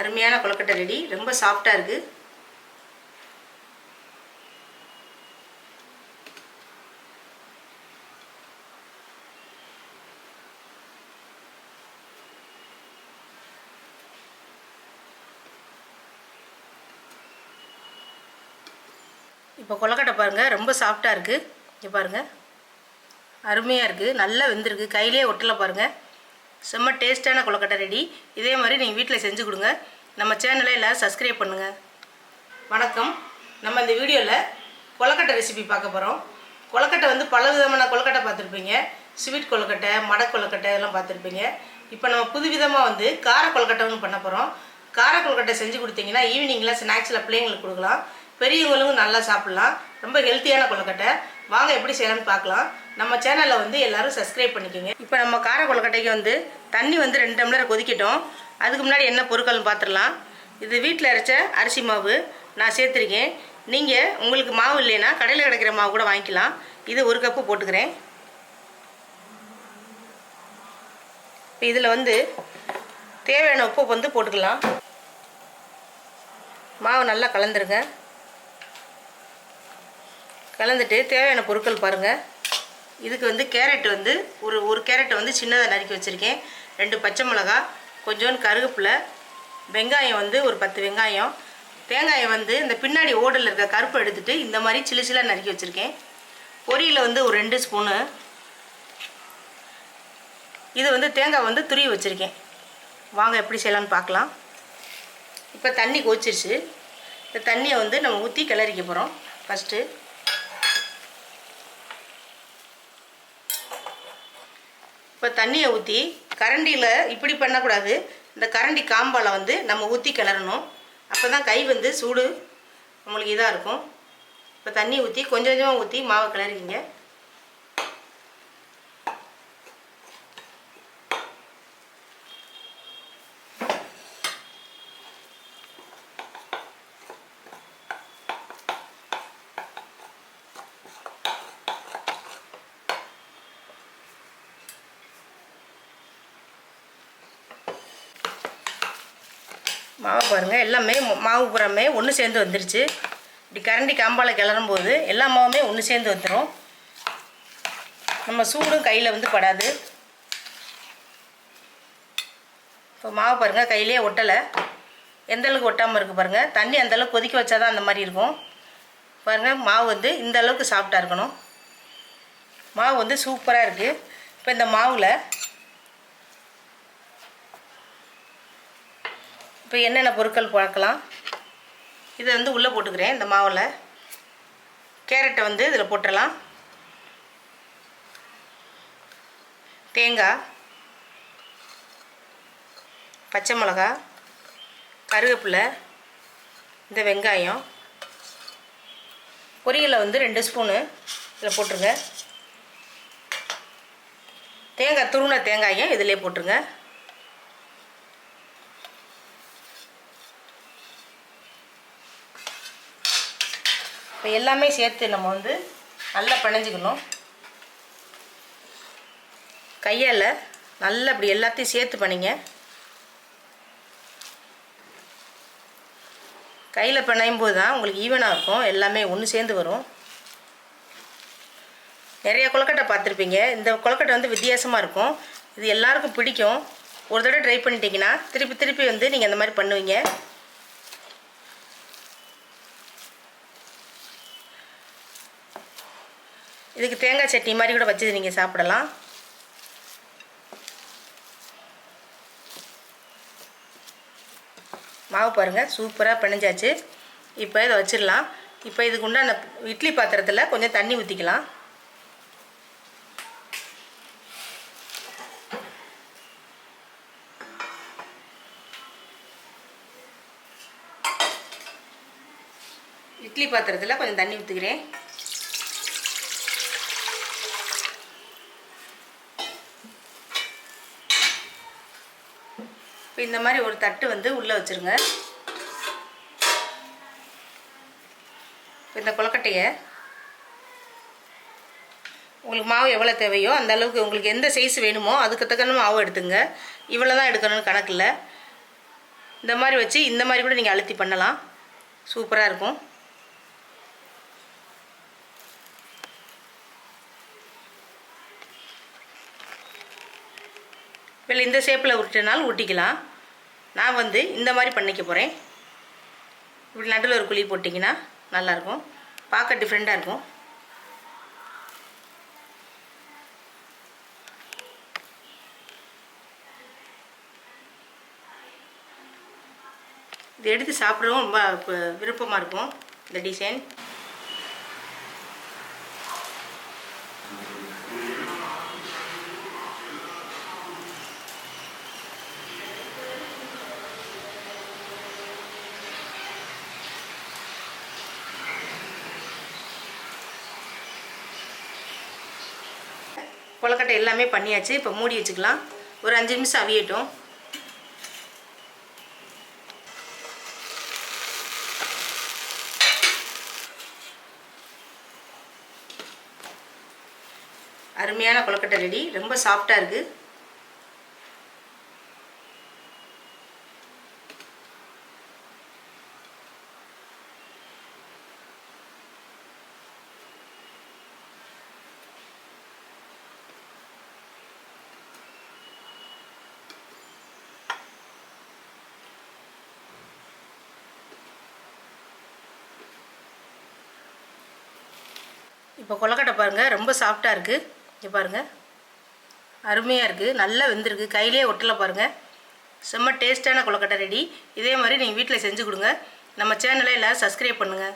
அருமையான கொழுக்கட்டை ரெடி. ரொம்ப சாஃப்டாக இருக்குது இப்போ கொழுக்கட்டை பாருங்கள் ரொம்ப சாஃப்டாக இருக்குது இங்கே பாருங்கள் அருமையாக இருக்குது நல்லா வெந்திருக்கு. கையிலே ஒட்டலை பாருங்கள் செம்ம டேஸ்ட்டான கொழுக்கட்டை ரெடி. இதே மாதிரி நீங்கள் வீட்டில் செஞ்சு கொடுங்க. நம்ம சேனலை எல்லோரும் சப்ஸ்கிரைப் பண்ணுங்கள் வணக்கம். நம்ம இந்த வீடியோவில் கொழுக்கட்டை ரெசிபி பார்க்க போகிறோம் கொழுக்கட்டை வந்து பல விதமான கொழுக்கட்டை பார்த்துருப்பீங்க. ஸ்வீட் கொழுக்கட்டை மடை கொழுக்கட்டை இதெல்லாம் பார்த்துருப்பீங்க. இப்போ நம்ம புது விதமாக வந்து கார கொழுக்கட்டைன்னு பண்ண போகிறோம் கார கொழுக்கட்டை செஞ்சு கொடுத்தீங்கன்னா ஈவினிங்கில் ஸ்நாக்ஸில் பிள்ளைங்களுக்கு கொடுக்கலாம். பெரியவங்களும் நல்லா சாப்பிட்லாம். ரொம்ப ஹெல்த்தியான கொழுக்கட்டை. வாங்க எப்படி செய்யலாம்னு பார்க்கலாம். நம்ம சேனலில் வந்து எல்லோரும் சப்ஸ்கிரைப் பண்ணிக்கோங்க. இப்போ நம்ம கார கொழுக்கட்டைக்கு வந்து தண்ணி வந்து ரெண்டு டம்ளர் கொதிக்கட்டும். அதுக்கு முன்னாடி என்ன பொருட்கள்னு பார்த்துடலாம் இது வீட்டில் அரைச்ச அரிசி மாவு நான் சேர்த்துருக்கேன். நீங்கள் உங்களுக்கு மாவு இல்லைன்னா கடையில் கிடைக்கிற மாவு கூட வாங்கிக்கலாம். இது ஒரு கப்பு போட்டுக்கிறேன். இப்போ இதில் வந்து தேவையான உப்பு வந்து போட்டுக்கலாம். மாவு நல்லா கலந்துருங்க. கலந்துட்டு தேவையான பொருட்கள் பாருங்கள் இதுக்கு வந்து கேரட் வந்து ஒரு ஒரு கேரட்டை வந்து சின்னதாக நறுக்கி வச்சுருக்கேன். ரெண்டு பச்சை மிளகா கொஞ்சோண்டு கருவேப்பிலை வெங்காயம் வந்து ஒரு பத்து வெங்காயம். தேங்காயை வந்து இந்த பின்னாடி ஓடலில் இருக்க கருப்பு எடுத்துகிட்டு இந்த மாதிரி சில்லு சில்லாக நறுக்கி வச்சுருக்கேன். பொரியில் வந்து ஒரு ரெண்டு ஸ்பூனு. இது வந்து தேங்காய் வந்து துருவி வச்சுருக்கேன். வாங்க எப்படி செய்யலாம்னு பார்க்கலாம். இப்போ தண்ணி கொச்சிருச்சு இந்த தண்ணியை வந்து நம்ம ஊற்றி கிளறிக்க போகிறோம் ஃபஸ்ட்டு இப்போ தண்ணியை ஊற்றி கரண்டியில் இப்படி பண்ணக்கூடாது. இந்த கரண்டி காம்பால் வந்து நம்ம ஊற்றி கிளறணும். அப்போ தான் கை வந்து சூடு நம்மளுக்கு இதாக இருக்கும். இப்போ தண்ணி ஊற்றி கொஞ்சம் கொஞ்சமாக ஊற்றி மாவை கிளறிக்கிங்க. மாவை பாருங்கள் எல்லாமே மாவு புறமே ஒன்று சேர்ந்து வந்துருச்சு. இப்படி கரண்டி காம்பால் கிளறும் போது எல்லா மாவுமே ஒன்று சேர்ந்து வந்துடும் நம்ம சூடும் கையில் வந்து படாது. இப்போ மாவு பாருங்கள் கையிலே ஒட்டலை. எந்த அளவுக்கு ஒட்டாமல் இருக்குது பாருங்கள் தண்ணி அந்தளவுக்கு கொதிக்க வச்சா தான் அந்த மாதிரி இருக்கும். பாருங்கள் மாவு வந்து இந்த அளவுக்கு சாஃப்டாக இருக்கணும். மாவு வந்து சூப்பராக இருக்குது இப்போ இந்த மாவில் இப்போ என்னென்ன பொருட்கள் பார்க்கலாம்? இதை வந்து உள்ளே போட்டுக்கிறேன் இந்த மாவில். கேரட்டை வந்து இதில் போட்டுடலாம் தேங்காய் பச்சை மிளகா கருவேப்பிலை இந்த வெங்காயம். பொரியலை வந்து ரெண்டு ஸ்பூனு இதில் போட்டுருங்க. தேங்காய் துருண தேங்காயும் இதிலே போட்டுருங்க. இப்போ எல்லாமே சேர்த்து நம்ம வந்து நல்லா பிணைஞ்சிக்கணும். கையால் நல்லா இப்படி எல்லாத்தையும் சேர்த்து பண்ணிங்க. கையில் பிணையும் போது தான் உங்களுக்கு ஈவனாக இருக்கும். எல்லாமே ஒன்று சேர்ந்து வரும். நிறைய கொழுக்கட்டை பார்த்துருப்பீங்க. இந்த கொழுக்கட்டை வந்து வித்தியாசமாக இருக்கும். இது எல்லாருக்கும் பிடிக்கும். ஒரு தடவை ட்ரை பண்ணிட்டீங்கன்னா திருப்பி திருப்பி வந்து நீங்கள் அந்த மாதிரி பண்ணுவீங்க. இதுக்கு தேங்காய் சட்னி மாதிரி கூட வச்சு நீங்கள் சாப்பிடலாம். மாவு பாருங்கள் சூப்பராக பிணைஞ்சாச்சு. இப்போ இதை வச்சிடலாம். இப்போ இதுக்கு உண்டான இட்லி பாத்திரத்தில் கொஞ்சம் தண்ணி ஊற்றிக்கலாம் இட்லி பாத்திரத்தில் கொஞ்சம் தண்ணி ஊற்றுக்கிறேன் இப்போ இந்த மாதிரி ஒரு தட்டு வந்து உள்ளே வச்சுருங்க. இப்போ இந்த கொழுக்கட்டையை உங்களுக்கு மாவு எவ்வளோ தேவையோ அந்த அளவுக்கு உங்களுக்கு எந்த சைஸ் வேணுமோ அதுக்கு தக்கன மாவு எடுத்துங்க. இவ்வளோ தான் எடுக்கணும்னு கணக்கில். இந்த மாதிரி வச்சு இந்த மாதிரி கூட நீங்கள் அழுத்தி பண்ணலாம். சூப்பராக இருக்கும். இல்லை இந்த ஷேப்பில் உருட்டினாலும் ஊட்டிக்கலாம் நான் வந்து இந்த மாதிரி பண்ணிக்க போகிறேன் இப்படி நடுவில் ஒரு குழி போட்டிங்கன்னா நல்லாயிருக்கும். பார்க்க டிஃப்ரெண்ட்டாக இருக்கும். இது எடுத்து சாப்பிடவும் ரொம்ப விருப்பமாக இருக்கும் இந்த டிசைன் கொலக்கட்டை எல்லாமே பண்ணியாச்சு. இப்போ மூடி வச்சுக்கலாம். ஒரு அஞ்சு நிமிஷம் அவியட்டும். அருமையான கொலக்கட்டை ரெடி. ரொம்ப சாஃப்டாக இருக்குது இப்போ கொலக்கட்டை பாருங்கள் ரொம்ப சாஃப்டாக இருக்குது இங்கே பாருங்கள் அருமையாக இருக்குது நல்லா வெந்திருக்கு. கையிலே ஒட்டலை பாருங்கள் செம்ம டேஸ்ட்டான கொலக்கட்டை ரெடி இதே மாதிரி நீங்கள் வீட்டில் செஞ்சு கொடுங்க. நம்ம சேனலை எல்லோரும் சப்ஸ்கிரைப் பண்ணுங்கள்